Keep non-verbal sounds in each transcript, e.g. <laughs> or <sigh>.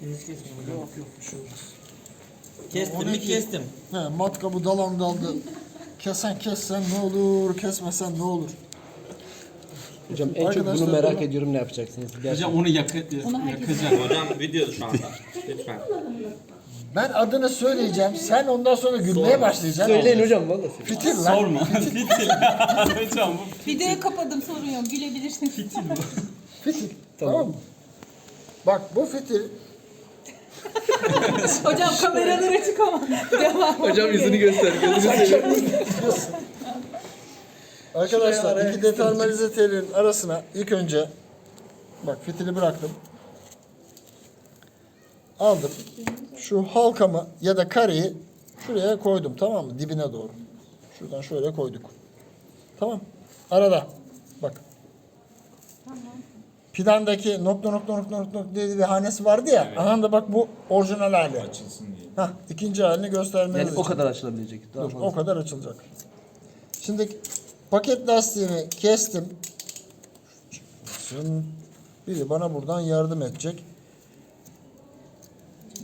Kestim. Yok yok bir şey olmaz. Kestim mi ne ki? kestim. He, matkabı dalan daldı. Kesen kessen ne olur, kesmesen ne olur. Hocam en çok Arkadaşlar bunu merak bunu- ediyorum ne yapacaksınız? Gerçekten. Hocam onu yakı, yakacak. Hocam video şu anda. Lütfen. Ben adını söyleyeceğim. Sen ondan sonra gülmeye başlayacaksın. Söyleyin hocam vallahi. Fitil lan. Sorma. Fitil. <laughs> Hocam bu Videoyu kapadım sorun yok gülebilirsin. Fitil. Tamam. mı? Bak bu fitil <laughs> Hocam kameralar açık ama devam. Hocam yüzünü göster. Gözünü seveyim. Arkadaşlar iki determinize telin arasına ilk önce bak fitili bıraktım. Aldım. Şu halkamı ya da kareyi şuraya koydum tamam mı? Dibine doğru. Şuradan şöyle koyduk. Tamam. Arada. Bak. Pidandaki nokta nokta nokta nokta nokta diye bir hanesi vardı ya. Aha da bak bu orijinal hali. Açılsın diye. Hah, ikinci halini göstermeniz Yani için. o kadar açılabilecek. Daha Dur, fazla. o kadar açılacak. Şimdi paket lastiğini kestim. Biri bana buradan yardım edecek.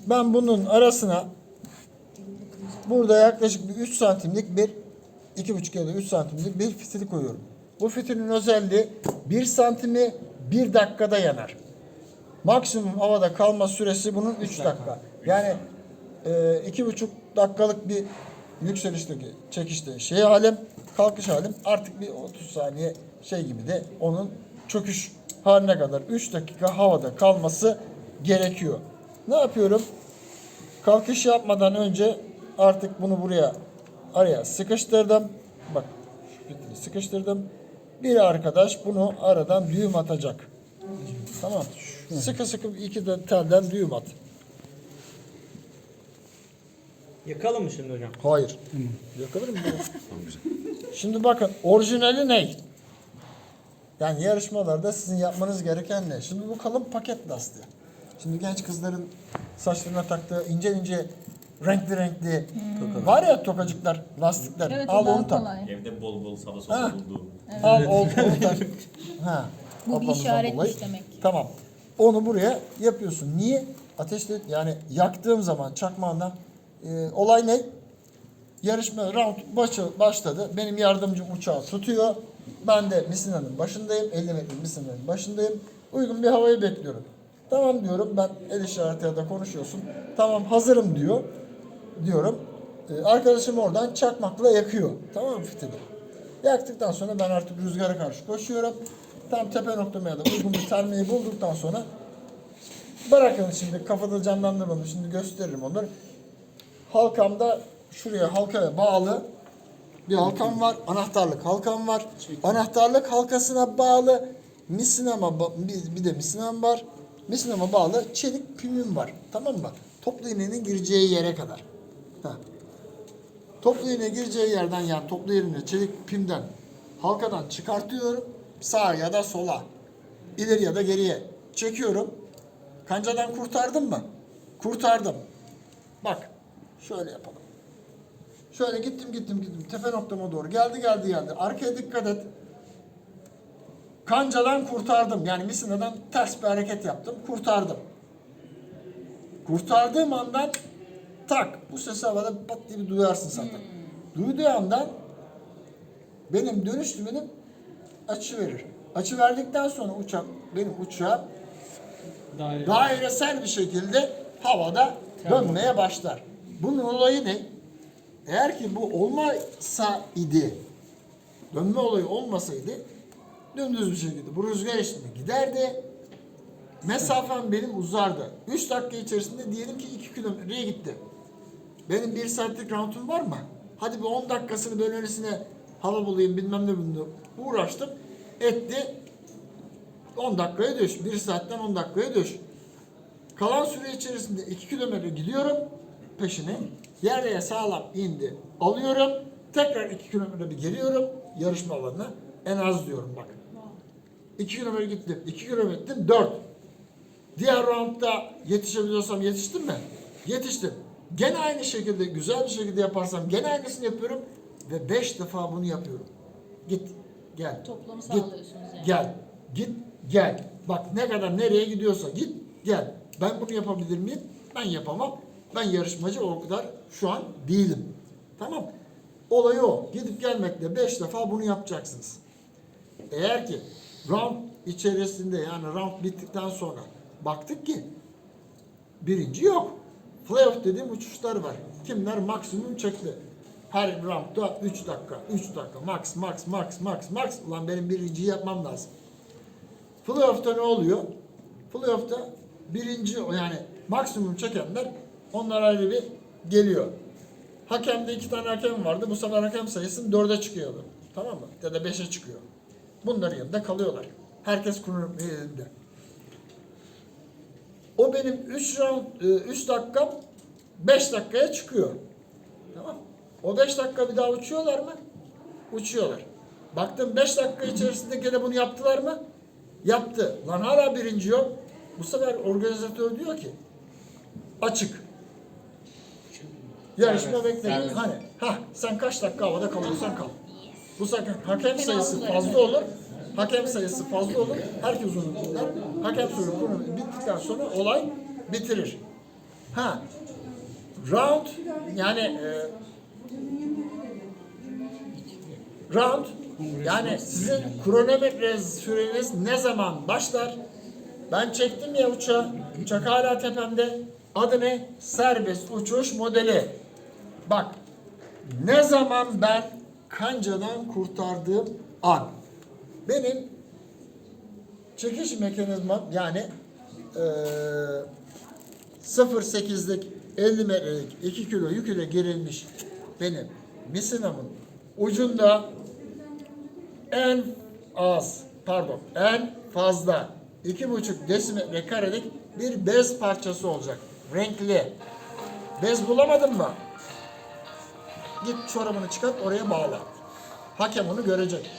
Ben bunun arasına burada yaklaşık bir 3 santimlik bir 2,5 ya da 3 santimlik bir fitil koyuyorum. Bu fitilin özelliği 1 santimi 1 dakikada yanar. Maksimum havada kalma süresi bunun 3 dakika. Yani e, iki buçuk dakikalık bir yükselişteki çekişte şey halim, kalkış halim artık bir 30 saniye şey gibi de onun çöküş haline kadar 3 dakika havada kalması gerekiyor. Ne yapıyorum? Kalkış yapmadan önce artık bunu buraya araya sıkıştırdım. Bak şu sıkıştırdım. Bir arkadaş bunu aradan düğüm atacak. Tamam. Sıkı sıkı iki de telden düğüm at. Yakalım mı şimdi hocam? Hayır. Yakılır mı? Şimdi bakın orijinali ne? Yani yarışmalarda sizin yapmanız gereken ne? Şimdi bu kalın paket lastiği. Şimdi genç kızların saçlarına taktığı ince ince renkli renkli var ya tokacıklar, lastikler. Evet Al onu tak. kolay. Evde bol bol sağa Ha. sola bulduğum. Al ol, onu tak. Ha. Bu bir işaretmiş demek. Tamam. Onu buraya yapıyorsun. Niye? Ateşte yani yaktığım zaman çakmağından e, olay ne? Yarışma round başı, başladı. Benim yardımcım uçağı tutuyor. Ben de misinanın başındayım. 50 metre misinanın başındayım. Uygun bir havayı bekliyorum. Tamam diyorum. Ben el işareti ya da konuşuyorsun. Tamam hazırım diyor. Diyorum. E, arkadaşım oradan çakmakla yakıyor. Tamam mı fitili? Yaktıktan sonra ben artık rüzgara karşı koşuyorum. Tam tepe noktama ya da uygun bir termeyi bulduktan sonra bırakın şimdi kafada canlandırmadım. Şimdi gösteririm onları. Halkamda şuraya halkaya bağlı bir halkam var. Anahtarlık halkam var. Anahtarlık halkasına bağlı misinama bir de misinam var. Misinama bağlı çelik pimim var. Tamam mı? Toplu iğnenin gireceği yere kadar. Ha. Toplu iğne gireceği yerden yani toplu iğne çelik pimden halkadan çıkartıyorum. Sağa ya da sola. ileri ya da geriye çekiyorum. Kancadan kurtardım mı? Kurtardım. Bak şöyle yapalım. Şöyle gittim gittim gittim tepe noktama doğru geldi geldi geldi. Arkaya dikkat et. Kancadan kurtardım. Yani misinadan ters bir hareket yaptım. Kurtardım. Kurtardığım andan tak bu sesi havada pat diye bir duyarsın zaten. Duyduğu andan benim dönüş düğmenim açı verir. Açı verdikten sonra uçak benim uçağım daire. dairesel bir şekilde havada dönmeye başlar. Bunun olayı ne? Eğer ki bu olmasa idi, dönme olayı olmasaydı dümdüz bir şekilde bu rüzgar eşliğinde giderdi. Mesafem benim uzardı. 3 dakika içerisinde diyelim ki 2 kilometreye gitti. Benim 1 saatlik roundum var mı? Hadi bir 10 dakikasını böyle öylesine hava bulayım bilmem ne bunu uğraştım. Etti 10 dakikaya düş. 1 saatten 10 dakikaya düş. Kalan süre içerisinde 2 kilometre gidiyorum peşine. Yerlere sağlam indi. Alıyorum. Tekrar 2 kilometre bir geliyorum yarışma alanına. En az diyorum bak. 2 kilometre gittim. 2 kilometre gittim. 4. Diğer roundda yetişebiliyorsam yetiştim mi? Yetiştim. Gene aynı şekilde güzel bir şekilde yaparsam gene aynısını yapıyorum ve 5 defa bunu yapıyorum. Git, gel. Toplamı Git, sağlıyorsunuz yani. Gel. Git, gel. Bak ne kadar nereye gidiyorsa git, gel. Ben bunu yapabilir miyim? Ben yapamam. Ben yarışmacı o kadar şu an değilim. Tamam. Olay o. Gidip gelmekle beş defa bunu yapacaksınız. Eğer ki round içerisinde yani round bittikten sonra baktık ki birinci yok. Playoff dediğim uçuşlar var. Kimler maksimum çekti. Her roundda 3 dakika, 3 dakika, max, max, max, max, max. Ulan benim birinciyi yapmam lazım. Playoff'ta ne oluyor? Playoff'ta birinci yani maksimum çekenler onlar ayrı bir geliyor. Hakemde iki tane hakem vardı. Bu sefer hakem sayısı dörde çıkıyordu. Tamam mı? Ya da beşe çıkıyor. Bunların yanında kalıyorlar. Herkes kurulun elinde. O benim 3 round 3 dakikam 5 dakikaya çıkıyor. Tamam. O 5 dakika bir daha uçuyorlar mı? Uçuyorlar. Baktım 5 dakika içerisinde gene bunu yaptılar mı? Yaptı. Lan hala birinci yok. Bu sefer organizatör diyor ki açık. Yarışma bekleyin. Hani ha sen kaç dakika havada kalıyorsan kal. Bu sefer hakem sayısı fazla olur. Hakem sayısı fazla olur. Herkes onu dinler. Hakem bunu bittikten sonra olay bitirir. Ha round yani e, round yani sizin kronometre süreniz ne zaman başlar? Ben çektim ya uçağı. Uçak hala tepemde. Adı ne? Serbest uçuş modeli. Bak ne zaman ben kancadan kurtardığım an benim çekiş mekanizmam yani eee 0.8'lik 50 metrelik 2 kilo yük ile gerilmiş benim misinamın ucunda en az pardon en fazla iki buçuk desimetre karelik bir bez parçası olacak. Renkli. Bez bulamadın mı? Git çorabını çıkart oraya bağla. Hakem onu görecek.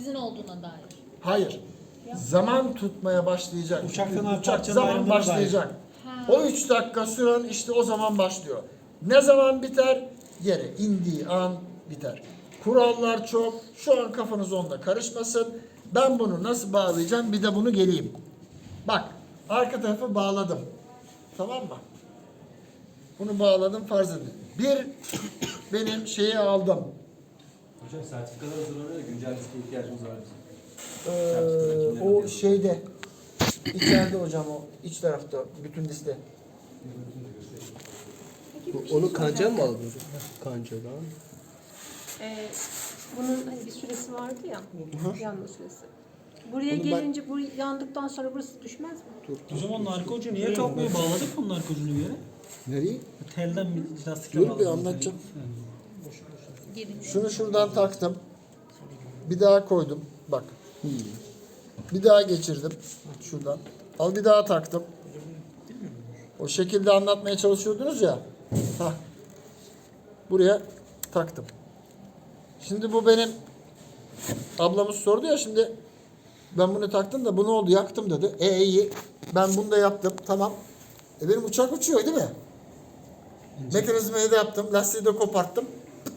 Sizin olduğuna dair. Hayır. Zaman tutmaya başlayacak. Uçaktan uçak parçanın zaman başlayacak. O üç dakika süren işte o zaman başlıyor. Ne zaman biter? Yere indiği an biter. Kurallar çok. Şu an kafanız onunla karışmasın. Ben bunu nasıl bağlayacağım? Bir de bunu geleyim. Bak, arka tarafı bağladım. Tamam mı? Bunu bağladım farz edin. Bir benim şeyi aldım. Hocam sertifikalar hazırlanıyor da güncel liste ihtiyacımız var bizim. Ee, o şeyde içeride hocam o iç tarafta bütün liste. Onu kanca mı aldınız? Kancadan. Ee, bunun hani bir süresi vardı ya, yanma süresi. Buraya ben- gelince bu yandıktan sonra burası düşmez mi? O zaman narko ucu niye kalkmıyor? Bağladık mı narko ucunu bir yere? Nereye? Telden bir lastikle Dur bir bağladık. anlatacağım. Gelin. Şunu şuradan taktım. Bir daha koydum. Bak. Bir daha geçirdim. Şuradan. Al bir daha taktım. O şekilde anlatmaya çalışıyordunuz ya. Hah. Buraya taktım. Şimdi bu benim ablamız sordu ya şimdi ben bunu taktım da bu ne oldu yaktım dedi. E iyi. Ben bunu da yaptım. Tamam. E benim uçak uçuyor değil mi? Mekanizmayı da yaptım. Lastiği de koparttım.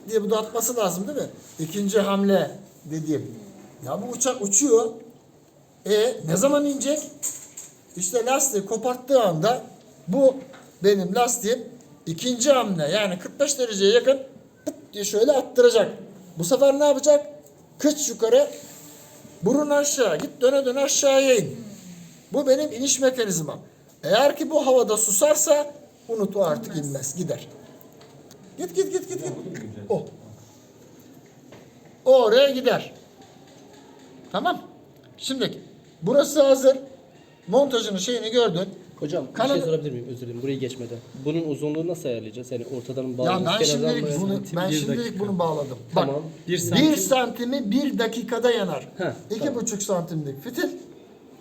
Diye bu da atması lazım değil mi? İkinci hamle dediğim. Ya bu uçak uçuyor. E ne zaman inecek? İşte lastiği koparttığı anda bu benim lastiğim ikinci hamle yani 45 dereceye yakın pıt diye şöyle attıracak. Bu sefer ne yapacak? Kıç yukarı burun aşağı git döne döne aşağıya in. Bu benim iniş mekanizmam. Eğer ki bu havada susarsa unut o artık inmez gider. Git git git git git. O. O oraya gider. Tamam. Şimdi burası hazır. Montajını şeyini gördün. Hocam bir Kanadı- şey sorabilir miyim? Özür dilerim. Burayı geçmeden. Bunun uzunluğunu nasıl ayarlayacağız? Yani ortadan mı Ya bağlayacağız? ben kenardan şimdilik bunu ben bir şimdilik dakika. bunu bağladım. Tamam. Bak. Bir Bir santim. santimi bir dakikada yanar. Heh, İki tamam. buçuk santimlik fitil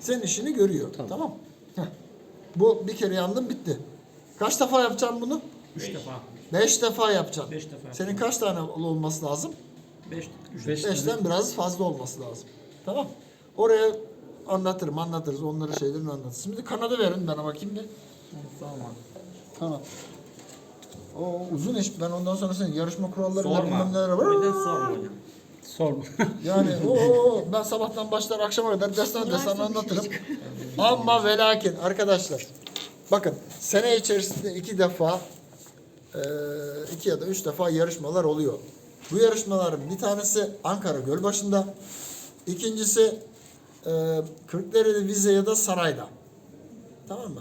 senin işini görüyor. Tamam. Tamam. Heh. Bu bir kere yandım bitti. Kaç defa yapacağım bunu? Üç defa. Beş defa yapacağım. Beş defa. Senin kaç tane olması lazım? Beş. Üç. Beş Beşten biraz fazla olması lazım. Tamam. Oraya anlatırım, anlatırız. Onları şeylerini anlatırız. Şimdi kanadı verin bana bakayım bir. Tamam abi. Kanat. O uzun iş. Ben ondan sonra senin yarışma kuralları Sorma. bilmem neler Bir de sorma hocam. Sorma. <laughs> Yani o ben sabahtan başlar akşama kadar destan destan anlatırım. Ama ve lakin arkadaşlar bakın sene içerisinde iki defa iki ya da üç defa yarışmalar oluyor. Bu yarışmaların bir tanesi Ankara Gölbaşı'nda. ikincisi eee Kırklareli Vize ya da Saray'da. Tamam mı?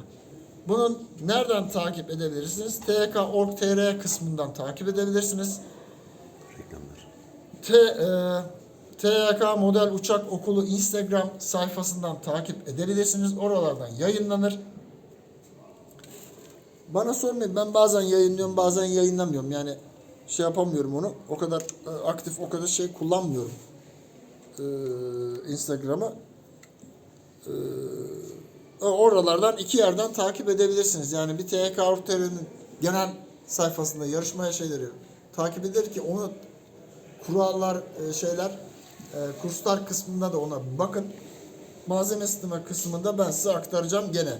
Bunun nereden takip edebilirsiniz? TK.org.tr kısmından takip edebilirsiniz. T, e, TYK Model Uçak Okulu Instagram sayfasından takip edebilirsiniz. Oralardan yayınlanır. Bana sormayın ben bazen yayınlıyorum bazen yayınlamıyorum. Yani şey yapamıyorum onu. O kadar e, aktif o kadar şey kullanmıyorum. E, Instagram'ı. E, oralardan iki yerden takip edebilirsiniz. Yani bir TYK Avrupa genel sayfasında yarışmaya şeyleri takip eder ki onu kurallar e, şeyler e, kurslar kısmında da ona bakın. Malzeme isteme kısmında ben size aktaracağım gene.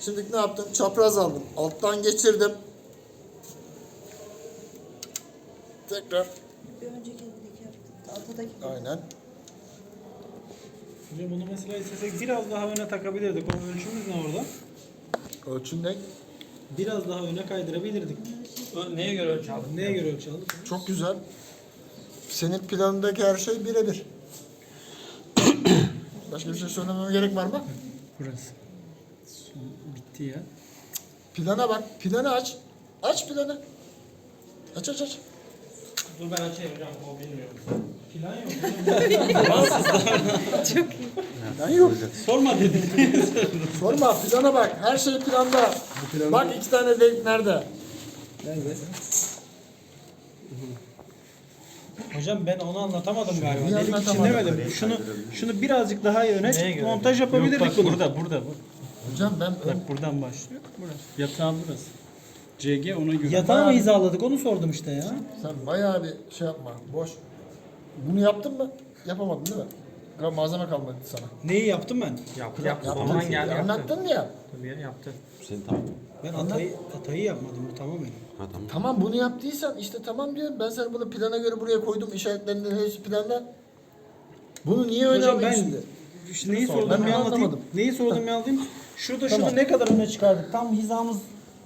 Şimdi ne yaptım? Çapraz aldım. Alttan geçirdim. Tekrar. Bir önceki. Altadaki Aynen. Hocam bunu mesela istesek biraz daha öne takabilirdik. Onun ölçümüz ne orada? Ölçün ne? Biraz daha öne kaydırabilirdik. Ö- Neye göre ölçü aldın? Neye göre ölçü aldık? Çok güzel. Senin planındaki her şey birebir. <coughs> Başka bir şey söylememe gerek var mı? Burası. Bitti ya. Plana bak. Planı aç. Aç planı. Aç aç aç. Dur ben açayım hocam. O bilmiyorum. Plan yok. <laughs> Plan yok. Sorma dedim. Sorma plana bak. Her şey planda. Bak iki tane delik nerede? Nerede? Hocam ben onu anlatamadım galiba. Delik için demedim. Şunu şunu birazcık daha öne çık, göre? montaj yapabilirdik bunu. Burada, burada. bu. Hocam ben Bak buradan başlıyor. Burası. Yatağın burası. CG ona göre. Yatağı mı hizaladık onu sordum işte ya. sen bayağı bir şey yapma. Boş. Bunu yaptın mı? Yapamadın değil mi? Gal- Malzeme kalmadı sana. Neyi yaptım ben? Yaptı yaptı. Yaptın. Ondan geldi yaptı. Anlattın mı ya? Tabii ya, yaptı. Senin tamam. Ben atayı, atayı yapmadım. Bu tamamen. Ha tamam. Tamam bunu yaptıysan işte tamam diyorum. Ben sana bunu plana göre buraya koydum. İşaretlerinin hepsi planda. Bunu niye öyle Hocam ben şimdi? neyi Ben sordum bir anlatayım. anlamadım. Neyi sordum bir anlatayım. <laughs> Şurada Tamam. şunu ne kadar öne çıkardık? Tam hizamız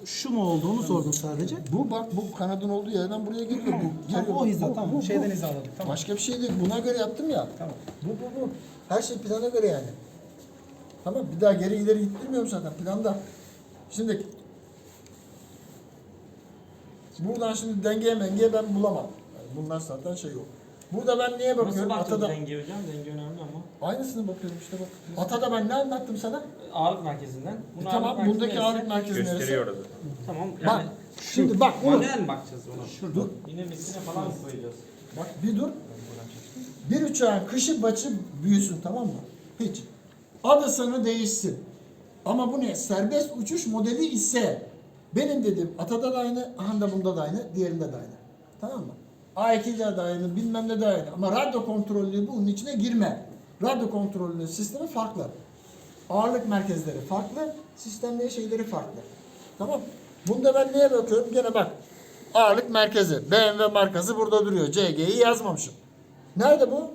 şu mu oldu onu sordum sadece. Bu bak bu kanadın olduğu yerden buraya geliyor. Bu, Tam geliyor. o hiza Bu, tamam. bu, bu. Şeyden hizaladık. Tamam. Başka bir şey değil. Buna göre yaptım ya. Tamam. Bu bu bu. Her şey plana göre yani. Tamam bir daha geri ileri gittirmiyorum zaten planda. Şimdi buradan şimdi dengeye mengeye ben bulamam. Yani bunlar zaten şey yok. Burada ben neye Nasıl bakıyorum? baktın Atada denge hocam? Denge önemli ama. aynısını bakıyorum işte bak. Atada ben ne anlattım sana? Ağırlık merkezinden. E Bunu tamam ağırlık bundaki merkezi ağırlık merkezi neresi? Gösteriyor orada. Tamam. Bak Yani şimdi bak bunu. manuel mi bakacağız ona? Dur. Yine misine falan mı koyacağız? Bak bir dur. Bir uçağın kışı başı büyüsün tamam mı? Hiç. Adı sanı değişsin. Ama bu ne? Serbest uçuş modeli ise benim dediğim Ata'da da aynı, aha da bunda da aynı, diğerinde de aynı. Tamam mı? A2'de de aynı, bilmem ne de aynı. Ama radyo kontrollü bunun içine girme. Radyo kontrollü sistemi farklı. Ağırlık merkezleri farklı, sistemleri şeyleri farklı. Tamam. Bunda ben neye bakıyorum? Gene bak. Ağırlık merkezi. BMW markası burada duruyor. CG'yi yazmamışım. Nerede bu?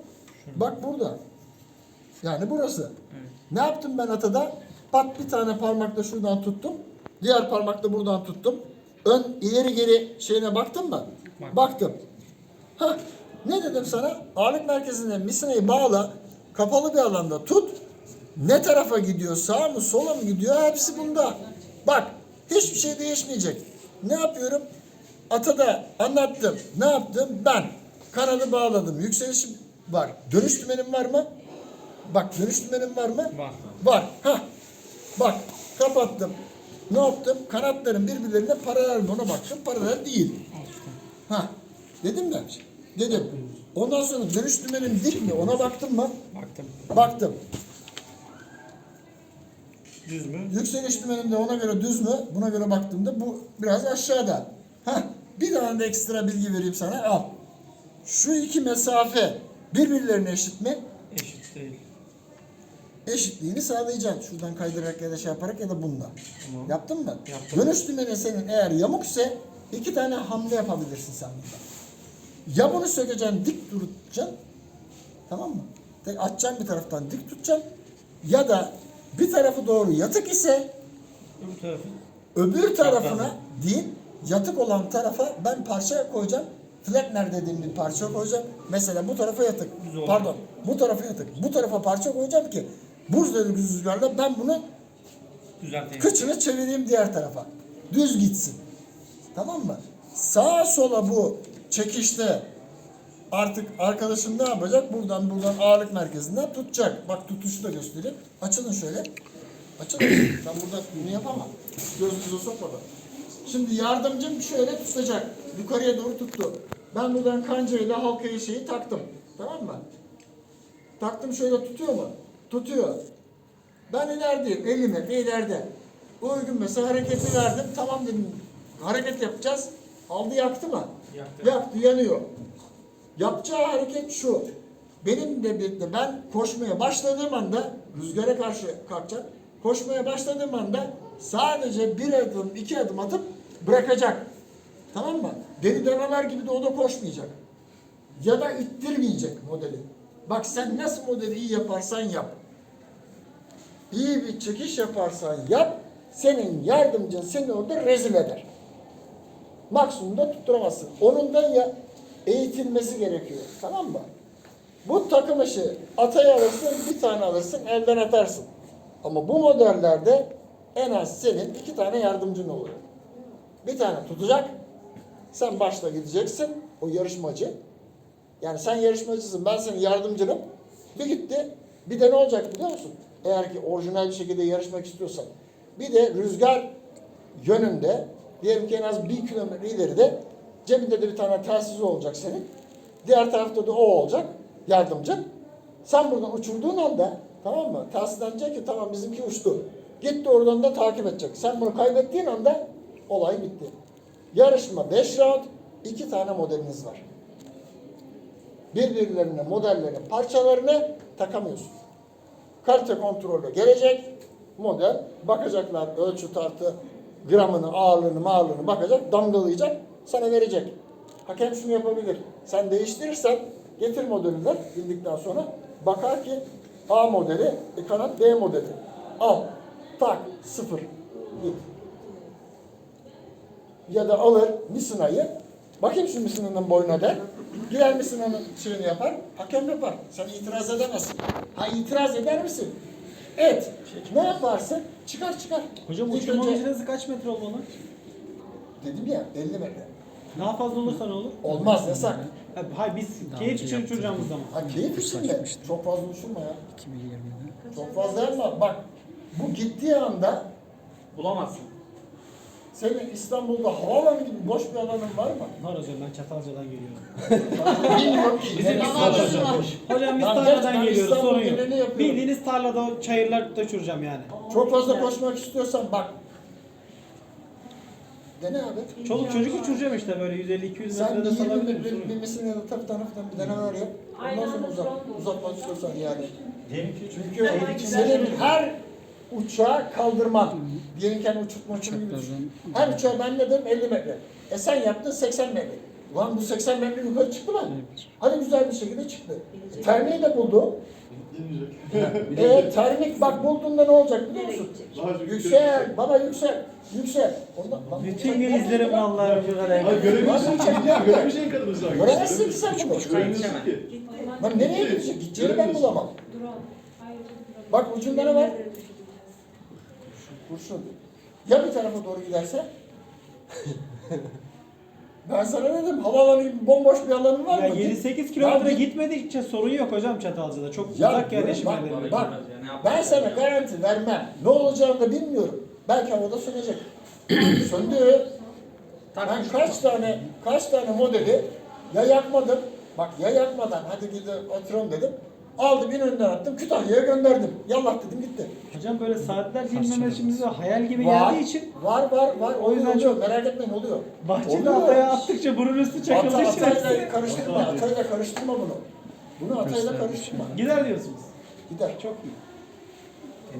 Bak burada. Yani burası. Ne yaptım ben atada? Pat bir tane parmakla şuradan tuttum. Diğer parmakla buradan tuttum. Ön ileri geri şeyine baktın mı? Baktım. Hah. Ne dedim sana? Ağırlık merkezine misinayı bağla. Kapalı bir alanda tut. Ne tarafa gidiyor? Sağa mı sola mı gidiyor? Hepsi bunda. Bak. Hiçbir şey değişmeyecek. Ne yapıyorum? Atada anlattım. Ne yaptım? Ben kanadı bağladım. Yükselişim var. Dönüş dümenim var mı? Bak dönüş dümenim var mı? Var. Var. Ha. Bak kapattım. Ne yaptım? Kanatların birbirlerine paralel mi? Ona baktım. Paralel değil. Ha. Dedim mi? Dedim. Ondan sonra dönüş dümenim dik mi? Ona baktım mı? Baktım. Baktım. Düz mü? Yükseliş dümenim de ona göre düz mü? Buna göre baktığımda bu biraz aşağıda. Heh, bir tane de ekstra bilgi vereyim sana. Al. Şu iki mesafe birbirlerine eşit mi? Eşit değil. Eşitliğini sağlayacaksın. Şuradan kaydırarak ya da şey yaparak ya da bununla. Tamam. Yaptın mı? Yaptım. Dönüş dümeni senin eğer yamuk ise iki tane hamle yapabilirsin sen burada. Ya bunu sökeceksin dik duracaksın Tamam mı? Tek açacaksın bir taraftan dik tutacaksın. Ya da bir tarafı doğru yatık ise Öbür tarafı. öbür tarafına değil yatık olan tarafa ben parça koyacağım. Flatner dediğim bir parça koyacağım. Mesela bu tarafa yatık. Oldu. Pardon. Bu tarafa yatık. Bu tarafa parça koyacağım ki buzdolabı rüzgarla ben bunu Düzelteyim. kıçını çevireyim diğer tarafa. Düz gitsin. Tamam mı? Sağa sola bu çekişte artık arkadaşım ne yapacak? Buradan buradan ağırlık merkezinden tutacak. Bak tutuşu da göstereyim. Açılın şöyle. Açılın. <clears throat> ben burada bunu yapamam. Gözünüze sokmadan. Şimdi yardımcım şöyle tutacak. Yukarıya doğru tuttu. Ben buradan kancayla halkaya şeyi taktım. Tamam mı? Taktım şöyle tutuyor mu? Tutuyor. Ben ilerideyim. 50 metre ileride. Uygun mesela hareketi verdim. Tamam dedim. Hareket yapacağız. Aldı yaktı mı? Yaktı. Yaktı yanıyor. Yapacağı hareket şu. Benim de birlikte ben koşmaya başladığım anda rüzgara karşı kalkacak. Koşmaya başladığım anda sadece bir adım iki adım atıp bırakacak. Tamam mı? Deli danalar gibi de o da koşmayacak. Ya da ittirmeyecek modeli. Bak sen nasıl modeli iyi yaparsan yap iyi bir çekiş yaparsan yap, senin yardımcın seni orada rezil eder. Maksimumda tutturamazsın. Onun da ya eğitilmesi gerekiyor. Tamam mı? Bu takım işi atayı alırsın, bir tane alırsın, elden atarsın. Ama bu modellerde en az senin iki tane yardımcın olur. Bir tane tutacak, sen başta gideceksin, o yarışmacı. Yani sen yarışmacısın, ben senin yardımcınım. Bir gitti, bir de ne olacak biliyor musun? Eğer ki orijinal bir şekilde yarışmak istiyorsan. Bir de rüzgar yönünde, diyelim ki en az bir kilometre ileride cebinde de bir tane telsiz olacak senin. Diğer tarafta da o olacak, yardımcın. Sen buradan uçurduğun anda, tamam mı? Telsizden diyecek ki tamam bizimki uçtu. Gitti oradan da takip edecek. Sen bunu kaybettiğin anda olay bitti. Yarışma 5 round, 2 tane modeliniz var birbirlerine modellerin parçalarını takamıyorsun. Kalite kontrolü gelecek model bakacaklar ölçü tartı gramını ağırlığını mağırlığını bakacak damgalayacak sana verecek. Hakem şunu yapabilir. Sen değiştirirsen getir modelini bildikten sonra bakar ki A modeli e, kanat B modeli. Al tak sıfır git. Ya da alır misinayı bakayım şu misinanın boyuna der. Gider misinanın şeyini yapar. Hakem yapar. Sen itiraz edemezsin. Ha itiraz eder misin? Et. Ne yaparsın? Çıkar çıkar. Hocam İlk uçurma önce- metresi kaç metre olmalı? Dedim ya 50 metre. Daha fazla olursa ne olur? Olmaz yasak. Ha, Hayır biz keyif için uçuracağımız zaman. Ha keyif için de çok fazla uçurma ya. 2020'de. Çok fazla yapma. Bak bu gittiği anda Bulamazsın. senin İstanbul'da havaalanı gibi boş bir alanın var mı? Var hocam ben Çatalca'dan geliyorum. Bilmiyorum ki. Bizim Neresi alanımız var? var. Hocam biz Lan tarladan gerçekten geliyoruz İstanbul sorun yok. genelini yapıyorum. Bildiğiniz tarlada o çayırlarda uçuracağım yani. Çok fazla koşmak istiyorsan bak. Dene abi. Çoluk çocuk uçuracağım işte böyle 150-200 Sen metrede bir yok. misin ya da tabii taraftan bir denemeler yap. Ondan sonra mu? uzatmak istiyorsan yani. Çünkü Çünkü senin her uçağı kaldırman. Diyelim ki hani uçurtma uçumu gibi düşün. Her uçağı ben ne dedim 50 metre. E sen yaptın 80 metre. Ulan bu 80 metre yukarı çıktı mı? Hadi güzel bir şekilde çıktı. E, termiği de buldu. <laughs> e, termik bak bulduğunda ne olacak biliyor musun? Yüksel, baba yüksel, yüksel. Ondan, lan bu bütün gün izlerim vallahi bu kadar. Abi göremiyorsun ki ya, göremeyeceğin kadar uzak. Göremezsin ki sen bunu. Göremiyorsun ki. Lan nereye gidecek? Gideceğini ben bulamam. Bak ucunda ne var? Kurşun. Ya bir tarafa doğru giderse? <laughs> ben sana ne dedim? Havaalanı bomboş bir alanın var Ya mı? 7-8 kilometre gitmedikçe sorun yok hocam Çatalca'da. Çok Ya uzak yerleşim bak, yerleri. Bak ben sana garanti vermem. Ne olacağını da bilmiyorum. Belki havada sönecek. <clears throat> Söndü. Ben kaç tane kaç tane modeli ya yakmadım. Bak ya yakmadan hadi gidip oturalım dedim. Aldım in attım Kütahya'ya gönderdim. Yallah dedim gitti. Hocam böyle saatlerce inmeme işimiz var. Hayal gibi Var, geldiği için var var var. O yüzden oluyor, çok- merak etmeyin oluyor. bahçede Oluyor. ataya attıkça burun üstü Ata, için atayla karıştırma, atayla karıştırma bunu. Bunu atayla karıştırma. gider diyorsunuz. Gider. Çok iyi.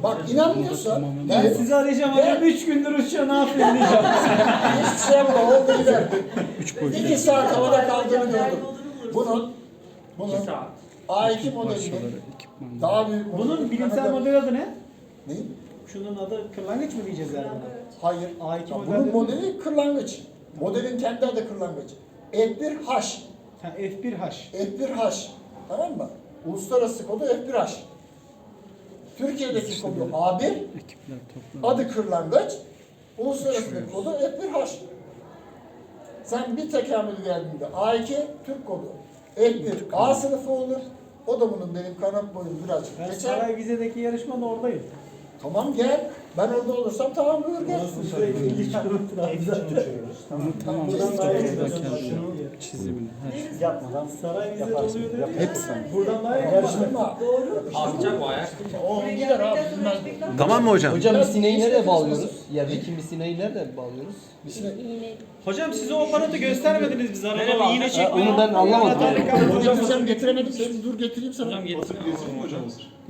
Bak inanmıyorsa Ben ben sizi arayacağım hocam 3 gündür uçuyor ne yapayım diyeceğim. <laughs> hiçbir şey yapma oldu gider. İki saat havada kaldığını gördüm. Bunun, bunun saat. A2 modelinin daha büyük Bunun bilimsel model adı ne? Ne? Şunun adı kırlangıç mı diyeceğiz yani? buna? Hayır. A2 Ya model bunun modeli kırlangıç. Modelin kendi adı kırlangıç. F1H. Ha, F1H. F1H. Tamam mı? Uluslararası kodu F1H. Türkiye'deki kodu A1. Ekipler toplanıyor. Adı kırlangıç. Uluslararası kodu F1H. Sen bir tekamül geldiğinde A2 Türk kodu. F1 A sınıfı olur. O da bunun benim kanat boyum birazcık Ben geçer. Saray Vize'deki yarışmada oradayım. Tamam gel. Ben orada olursam tamam buyur gel. Tamam tamam. Şey. yapmadan Saray Vize'de oluyor dedi. Hepsi. Buradan daha iyi Karıştırma. Artacak bu ayak. O gider abi. Tamam mı hocam? Hocam misinayı nerede İşte bağlıyoruz? Yerdeki misinayı nerede bağlıyoruz? Hocam size o aparatı göstermediniz biz arada bir iğne çekmeyi. onu ben anlamadım. Hocam getireceğim getiremedim. Dur getireyim sana. Hocam getir.